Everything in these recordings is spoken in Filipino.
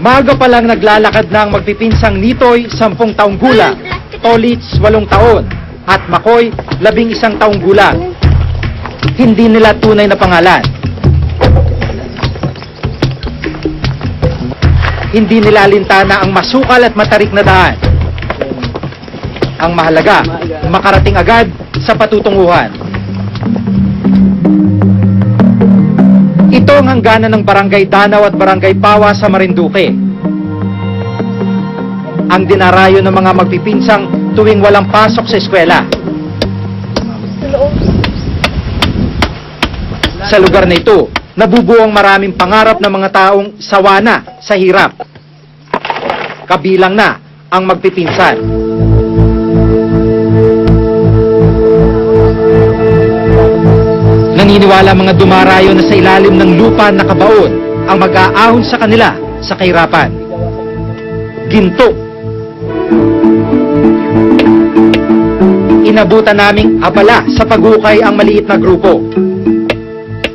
Maaga pa lang naglalakad na ang magpipinsang Nitoy, 10 taong gulang, Tolits, 8 taon, at Makoy, 11 taong gulang. Hindi nila tunay na pangalan. Hindi nila alintana ang masukal at matarik na daan. Ang mahalaga, makarating agad sa patutunguhan. Ito ang hangganan ng Barangay Danaw at Barangay Pawa sa Marinduque. Ang dinarayo ng mga magpipinsang tuwing walang pasok sa eskwela. Sa lugar na ito, nabubuo ang maraming pangarap ng mga taong sawana sa hirap. Kabilang na ang magpipinsan. Naniniwala mga dumarayo na sa ilalim ng lupa na kabaon ang mag-aahon sa kanila sa kahirapan. Ginto. Inabutan naming abala sa pagukay ang maliit na grupo.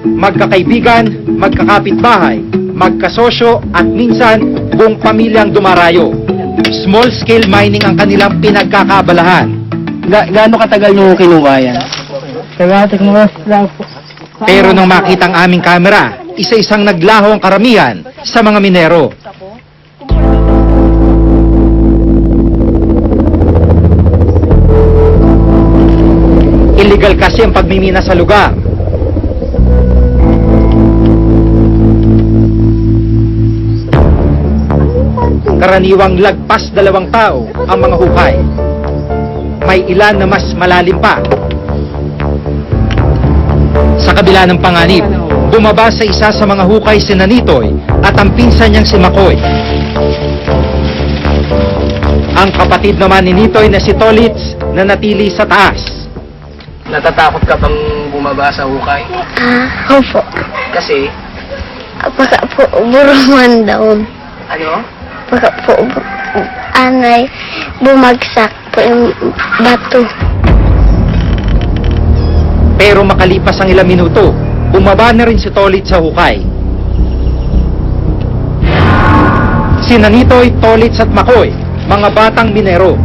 Magkakaibigan, magkakapitbahay, magkasosyo at minsan buong pamilyang dumarayo. Small scale mining ang kanilang pinagkakabalahan. Ga gaano katagal nyo kinuha yan? Kagatik mo lang po. Pero nang makita ang aming kamera, isa-isang naglaho ang karamihan sa mga minero. Illegal kasi ang pagmimina sa lugar. Karaniwang lagpas dalawang tao ang mga hukay. May ilan na mas malalim pa sa kabila ng panganib, bumaba sa isa sa mga hukay si Nanitoy at ang pinsan niyang si Makoy. Ang kapatid naman ni Nitoy na si Tolits na natili sa taas. Natatakot ka bang bumaba sa hukay? Ah, opo. Kasi, Baka po buruman daw. ano? Baka po anay bumagsak po yung bato. Pero makalipas ang ilang minuto, bumaba na rin si Tolits sa hukay. Si Nanitoy, Tolits at Makoy, mga batang minero.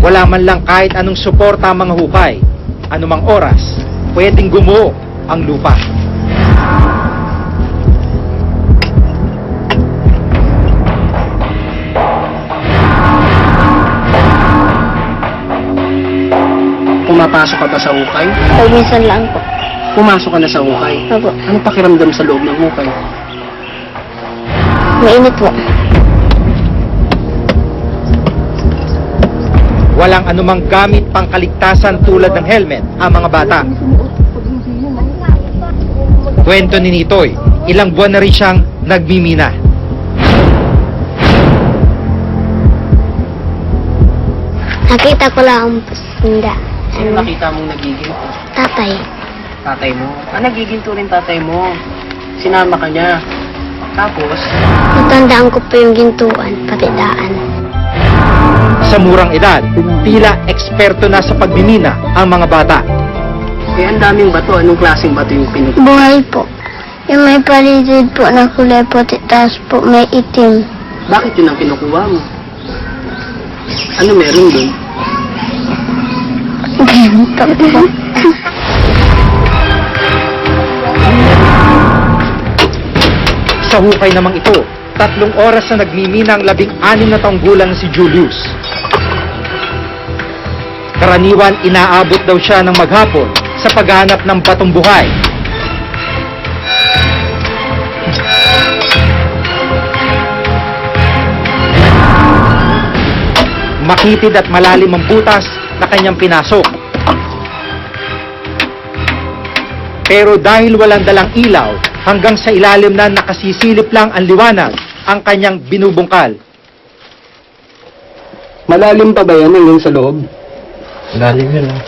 Wala man lang kahit anong suporta ang mga hukay. Anumang oras, pwedeng gumuho ang lupa. Pumapasok ka ba sa hukay? Pag minsan lang po. Pumasok ka na sa hukay. Opo. Ano pakiramdam sa loob ng hukay? Mainit po. Walang anumang gamit pang kaligtasan tulad ng helmet ang mga bata. Kwento ni Nitoy, ilang buwan na rin siyang nagmimina. Nakita ko lang ang pasinda. Sino nakita mong nagiginto? tatay. Tatay mo. Ah, nagiginto rin tatay mo. Sinama ka niya. Tapos, Natandaan ko po yung gintuan, pati daan. Sa murang edad, tila eksperto na sa pagmimina ang mga bata. eh, ang daming bato. Anong klaseng bato yung pinag... Buhay po. Yung may paligid po na kulay puti, tapos po may itim. Bakit yun ang kinukuha mo? Ano meron dun? Sa hukay namang ito, tatlong oras na nagmimina ang labing anim na taong gulang si Julius. Karaniwan inaabot daw siya ng maghapon sa paghanap ng batong buhay. Makitid at malalim ang butas na kanyang pinasok. Pero dahil walang dalang ilaw, hanggang sa ilalim na nakasisilip lang ang liwanag ang kanyang binubungkal. Malalim pa ba yan hanggang sa loob? Lalim yun. ah.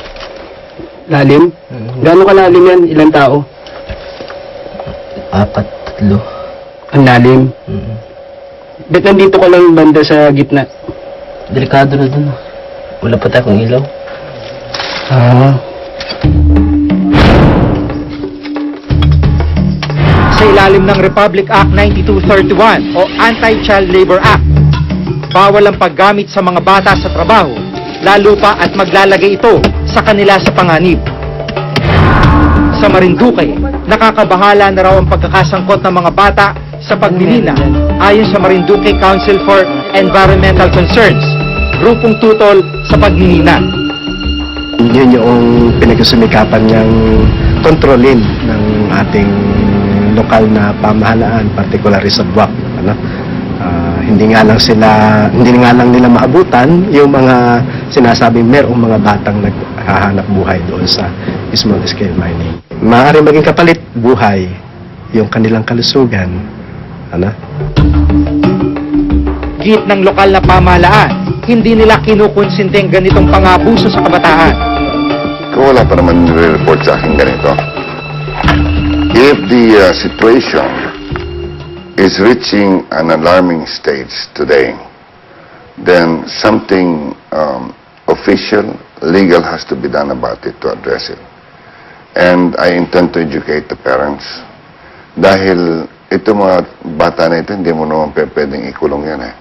Lalim? Gano'ng kalalim yan? Ilang tao? Apat, tatlo. Ang lalim. Mm. Ba't nandito ka lang banda sa gitna? Delikado na dun. ah. Wala pa tayong ilaw. Ah. Ilalim ng Republic Act 9231 o Anti-Child Labor Act. Bawal ang paggamit sa mga bata sa trabaho, lalo pa at maglalagay ito sa kanila sa panganib. Sa Marinduque, nakakabahala na raw ang pagkakasangkot ng mga bata sa pagninina ayon sa Marinduque Council for Environmental Concerns, grupong tutol sa pagninina. Yun yung pinagsusumikapan niyang kontrolin ng ating lokal na pamahalaan, particularly sa Buwak. Ano? Ah, hindi nga lang sila, hindi nga lang nila maabutan yung mga sinasabing merong mga batang naghahanap buhay doon sa small scale mining. Maaari maging kapalit buhay yung kanilang kalusugan. Ano? Git ng lokal na pamahalaan, hindi nila kinukonsinteng ganitong pangabuso sa kabataan. Kung wala pa naman nire-report sa akin ganito. The uh, situation is reaching an alarming stage today, then something um, official, legal has to be done about it to address it. And I intend to educate the parents. Dahil ito mga bata na ito, hindi mo naman pwedeng ikulong yan eh.